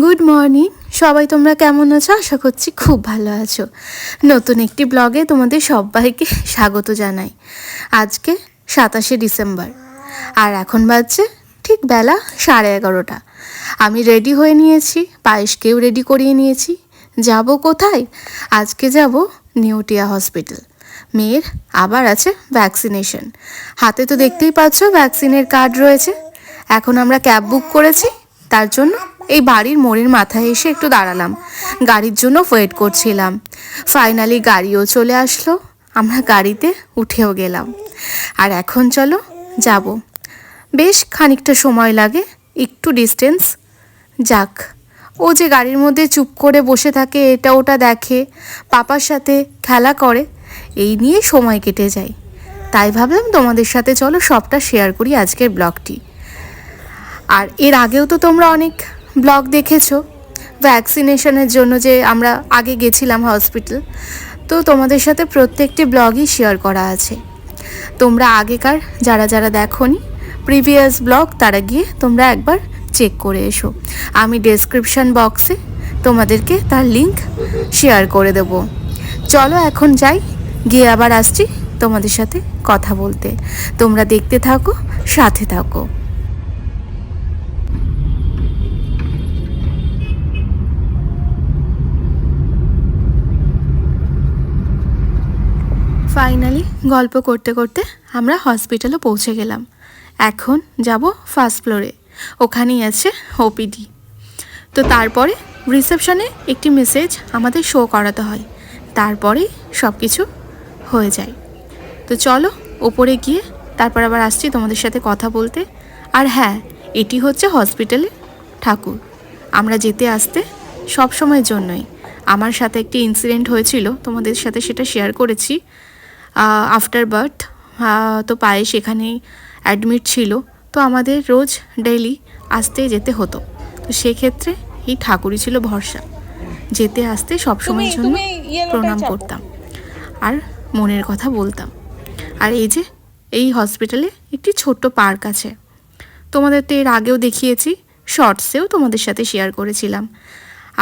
Good morning সবাই তোমরা কেমন আছো? আশা করছি খুব ভালো আছো। নতুন একটি ব্লগে তোমাদের সবাইকে স্বাগত জানাই। আজকে সাতাশে ডিসেম্বর। আর এখন বাজছে ঠিক বেলা সাড়ে এগারোটা। আমি রেডি হয়ে নিয়েছি পায়েসকেও রেডি করিয়ে নিয়েছি। যাব কোথায়? আজকে যাব নিউটিয়া হসপিটাল। মেয়ের আবার আছে ভ্যাকসিনেশন হাতে তো দেখতেই পাচ্ছ ভ্যাকসিনের কার্ড রয়েছে। এখন আমরা ক্যাব বুক করেছি, তার জন্য এই বাড়ির মোড়ের মাথায় এসে একটু দাঁড়ালাম। গাড়ির জন্য ওয়েট করছিলাম। ফাইনালি গাড়িও চলে আসলো, আমরা গাড়িতে উঠেও গেলাম। আর এখন চলো যাব। বেশ খানিকটা সময় লাগে, একটু ডিস্টেন্স যাক, ও যে গাড়ির মধ্যে চুপ করে বসে থাকে, এটা ওটা দেখে, পাপার সাথে খেলা করে, এই নিয়ে সময় কেটে যায়। তাই ভাবলাম তোমাদের সাথে চলো সবটা শেয়ার করি আজকের ব্লগটি আর এর আগেও তো তোমরা অনেক ব্লগ দেখেছ ভ্যাকসিনেশনের জন্য যে আমরা আগে গেছিলাম হসপিটাল। তো তোমাদের সাথে প্রত্যেকটি ব্লগই শেয়ার করা আছে। তোমরা আগেকার যারা যারা দেখোনি প্রিভিয়াস ব্লগ, তারা গিয়ে তোমরা একবার চেক করে এসো। আমি ডেসক্রিপশন বক্সে তোমাদেরকে তার লিংক শেয়ার করে দেব। চলো এখন যাই, গিয়ে আবার আসছি তোমাদের সাথে কথা বলতে। তোমরা দেখতে থাকো, সাথে থাকো। ফাইনালি গল্প করতে করতে আমরা হসপিটালে পৌঁছে গেলাম। এখন যাব ফার্স্ট ফ্লোরে ওখানেই আছে ওপিডি তো তারপরে রিসেপশনে একটি মেসেজ আমাদের শো করাতে হয়। তারপরেই সব কিছু হয়ে যায়। তো চলো, ওপরে গিয়ে তারপর আবার আসছি তোমাদের সাথে কথা বলতে। আর হ্যাঁ এটি হচ্ছে হসপিটালে ঠাকুর। আমরা যেতে আসতে সব সময়ের জন্যই। আমার সাথে একটি ইনসিডেন্ট হয়েছিল, তোমাদের সাথে সেটা শেয়ার করেছি। আফটার বার্থ তো পায়ে সেখানেই অ্যাডমিট ছিল। তো আমাদের রোজ ডেইলি আসতে যেতে হতো। তো সেক্ষেত্রে এই ঠাকুরই ছিল ভরসা। যেতে আসতে সবসময়ের জন্য প্রণাম করতাম। আর মনের কথা বলতাম। আর এই যে এই হসপিটালে একটি ছোট্ট পার্ক আছে। তোমাদের তো এর আগেও দেখিয়েছি শর্টসেও তোমাদের সাথে শেয়ার করেছিলাম।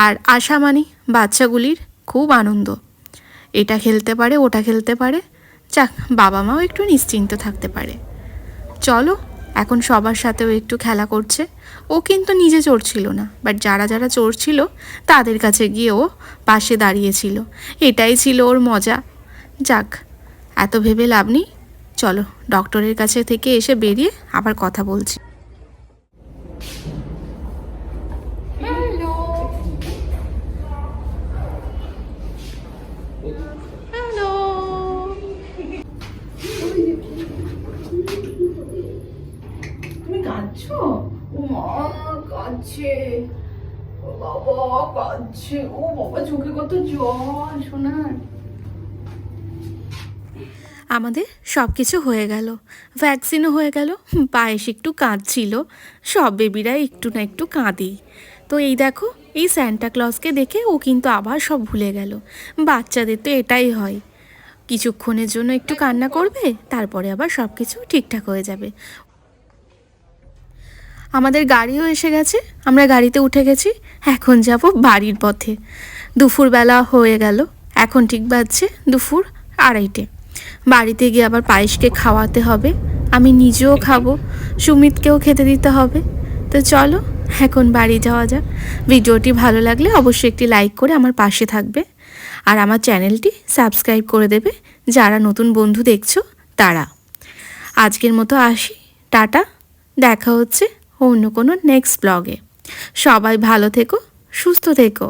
আর আশা মানি বাচ্চাগুলির খুব আনন্দ। এটা খেলতে পারে ওটা খেলতে পারে যাক বাবা মাও একটু নিশ্চিন্ত থাকতে পারে। চলো, এখন সবার সাথেও একটু খেলা করছে। ও কিন্তু নিজে চড়ছিল না বাট যারা যারা চড়ছিল তাদের কাছে গিয়ে ও পাশে দাঁড়িয়েছিল। এটাই ছিল ওর মজা। যাক, এত ভেবে লাভ নেই। চলো ডক্টরের কাছে থেকে এসে বেরিয়ে আবার কথা বলছি। বাবা, কাঁদছে। ও বাবা, চোখে কত জল শোনার আমাদের সব কিছু হয়ে গেল। ভ্যাকসিনও হয়ে গেল। পায়েস একটু কাঁদছিল। সব বেবিরা একটু না একটু কাঁদেই তো এই দেখো, এই স্যান্টা ক্লজকে দেখে ও কিন্তু আবার সব ভুলে গেল। বাচ্চাদের তো এটাই হয়। কিছুক্ষণের জন্য একটু কান্না করবে, তারপরে আবার সব কিছু ঠিকঠাক হয়ে যাবে। আমাদের গাড়িও এসে গেছে, আমরা গাড়িতে উঠে গেছি, এখন যাব বাড়ির পথে। দুপুরবেলা হয়ে গেল, এখন ঠিক বাজছে দুপুর আড়াইটে। বাড়িতে গিয়ে আবার পায়েসকে খাওয়াতে হবে, আমি নিজেও খাব, সুমিতকেও খেতে দিতে হবে। তো চলো, এখন বাড়ি যাওয়া যাক। ভিডিওটি ভালো লাগলে অবশ্যই একটি লাইক করে আমার পাশে থাকবে। আর আমার চ্যানেলটি সাবস্ক্রাইব করে দেবে, যারা নতুন বন্ধু দেখছ, তারা। আজকের মতো আসি, টাটা, দেখা হচ্ছে। অন্য কোনো নেক্সট ব্লগে সবাই ভালো থেকো সুস্থ থেকো।